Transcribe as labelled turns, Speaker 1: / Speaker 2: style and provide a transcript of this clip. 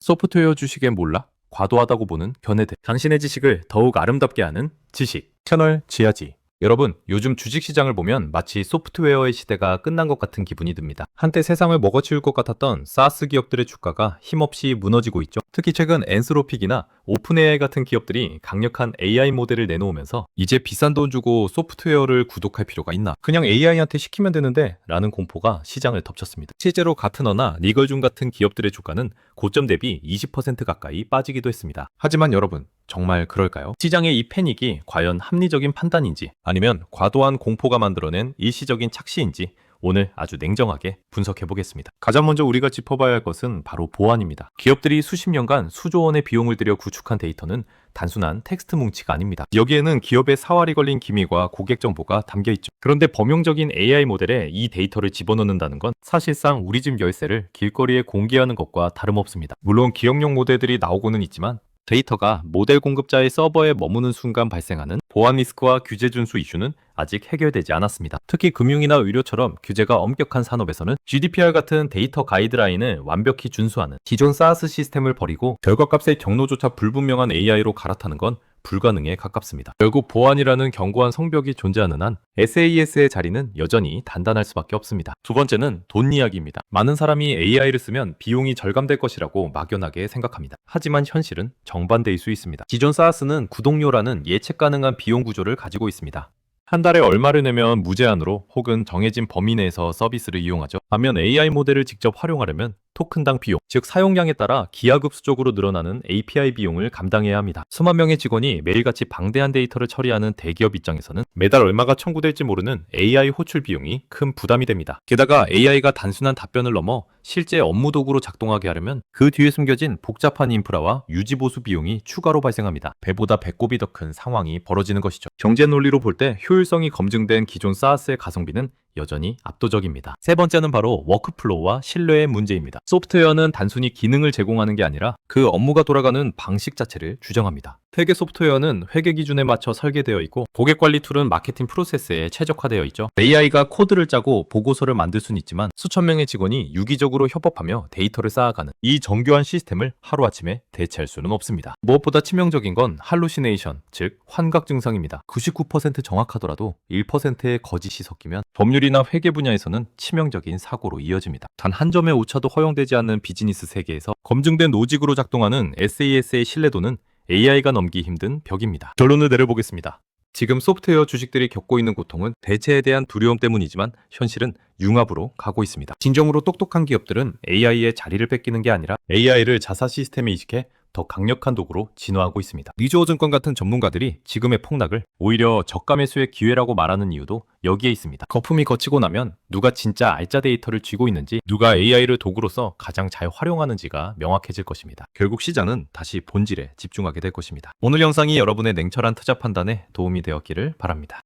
Speaker 1: 소프트웨어 주식에 몰라? 과도하다고 보는 견해들. 당신의 지식을 더욱 아름답게 하는 지식. 채널 지하지. 여러분, 요즘 주식시장을 보면 마치 소프트웨어의 시대가 끝난 것 같은 기분이 듭니다. 한때 세상을 먹어치울 것 같았던 사스 기업들의 주가가 힘없이 무너지고 있죠. 특히 최근 엔스로픽이나 오픈AI 같은 기업들이 강력한 AI 모델을 내놓으면서 이제 비싼 돈 주고 소프트웨어를 구독할 필요가 있나? 그냥 AI한테 시키면 되는데 라는 공포가 시장을 덮쳤습니다. 실제로 가트너나 리걸준 같은 기업들의 주가는 고점 대비 20% 가까이 빠지기도 했습니다. 하지만 여러분, 정말 그럴까요? 시장의 이 패닉이 과연 합리적인 판단인지 아니면 과도한 공포가 만들어낸 일시적인 착시인지 오늘 아주 냉정하게 분석해 보겠습니다. 가장 먼저 우리가 짚어봐야 할 것은 바로 보안입니다. 기업들이 수십 년간 수조 원의 비용을 들여 구축한 데이터는 단순한 텍스트 뭉치가 아닙니다. 여기에는 기업의 사활이 걸린 기밀과 고객 정보가 담겨 있죠. 그런데 범용적인 AI 모델에 이 데이터를 집어넣는다는 건 사실상 우리 집 열쇠를 길거리에 공개하는 것과 다름없습니다. 물론 기업용 모델들이 나오고는 있지만 데이터가 모델 공급자의 서버에 머무는 순간 발생하는 보안 리스크와 규제 준수 이슈는 아직 해결되지 않았습니다. 특히 금융이나 의료처럼 규제가 엄격한 산업에서는 GDPR 같은 데이터 가이드라인을 완벽히 준수하는 기존 SaaS 시스템을 버리고 결과값의 경로조차 불분명한 AI로 갈아타는 건 불가능에 가깝습니다. 결국 보안이라는 견고한 성벽이 존재하는 한 SAS의 자리는 여전히 단단할 수밖에 없습니다. 두 번째는 돈 이야기입니다. 많은 사람이 AI를 쓰면 비용이 절감될 것이라고 막연하게 생각합니다. 하지만 현실은 정반대일 수 있습니다. 기존 SaaS는 구독료라는 예측 가능한 비용 구조를 가지고 있습니다. 한 달에 얼마를 내면 무제한으로 혹은 정해진 범위 내에서 서비스를 이용하죠. 반면 AI 모델을 직접 활용하려면 토큰당 비용, 즉 사용량에 따라 기하급수적으로 늘어나는 API 비용을 감당해야 합니다. 수만 명의 직원이 매일같이 방대한 데이터를 처리하는 대기업 입장에서는 매달 얼마가 청구될지 모르는 AI 호출 비용이 큰 부담이 됩니다. 게다가 AI가 단순한 답변을 넘어 실제 업무 도구로 작동하게 하려면 그 뒤에 숨겨진 복잡한 인프라와 유지 보수 비용이 추가로 발생합니다. 배보다 배꼽이 더 큰 상황이 벌어지는 것이죠. 경제 논리로 볼 때 효율성이 검증된 기존 SaaS의 가성비는 여전히 압도적입니다. 세 번째는 바로 워크플로우와 신뢰의 문제입니다. 소프트웨어는 단순히 기능을 제공하는 게 아니라 그 업무가 돌아가는 방식 자체를 규정합니다. 회계 소프트웨어는 회계 기준에 맞춰 설계되어 있고 고객 관리 툴은 마케팅 프로세스에 최적화되어 있죠. AI가 코드를 짜고 보고서를 만들 수는 있지만 수천 명의 직원이 유기적으로 협업하며 데이터를 쌓아가는 이 정교한 시스템을 하루아침에 대체할 수는 없습니다. 무엇보다 치명적인 건 할루시네이션, 즉 환각 증상입니다. 99% 정확하더라도 1%의 거짓이 섞이면 법률이나 회계 분야에서는 치명적인 사고로 이어집니다. 단 한 점의 오차도 허용되지 않는 비즈니스 세계에서 검증된 로직으로 작동하는 SAS의 신뢰도는 AI가 넘기 힘든 벽입니다. 결론을 내려보겠습니다. 지금 소프트웨어 주식들이 겪고 있는 고통은 대체에 대한 두려움 때문이지만 현실은 융합으로 가고 있습니다. 진정으로 똑똑한 기업들은 AI의 자리를 뺏기는 게 아니라 AI를 자사 시스템에 이식해 더 강력한 도구로 진화하고 있습니다. 미주호 증권 같은 전문가들이 지금의 폭락을 오히려 저가 매수의 기회라고 말하는 이유도 여기에 있습니다. 거품이 거치고 나면 누가 진짜 알짜 데이터를 쥐고 있는지 누가 AI를 도구로서 가장 잘 활용하는지가 명확해질 것입니다. 결국 시장은 다시 본질에 집중하게 될 것입니다. 오늘 영상이 여러분의 냉철한 투자 판단에 도움이 되었기를 바랍니다.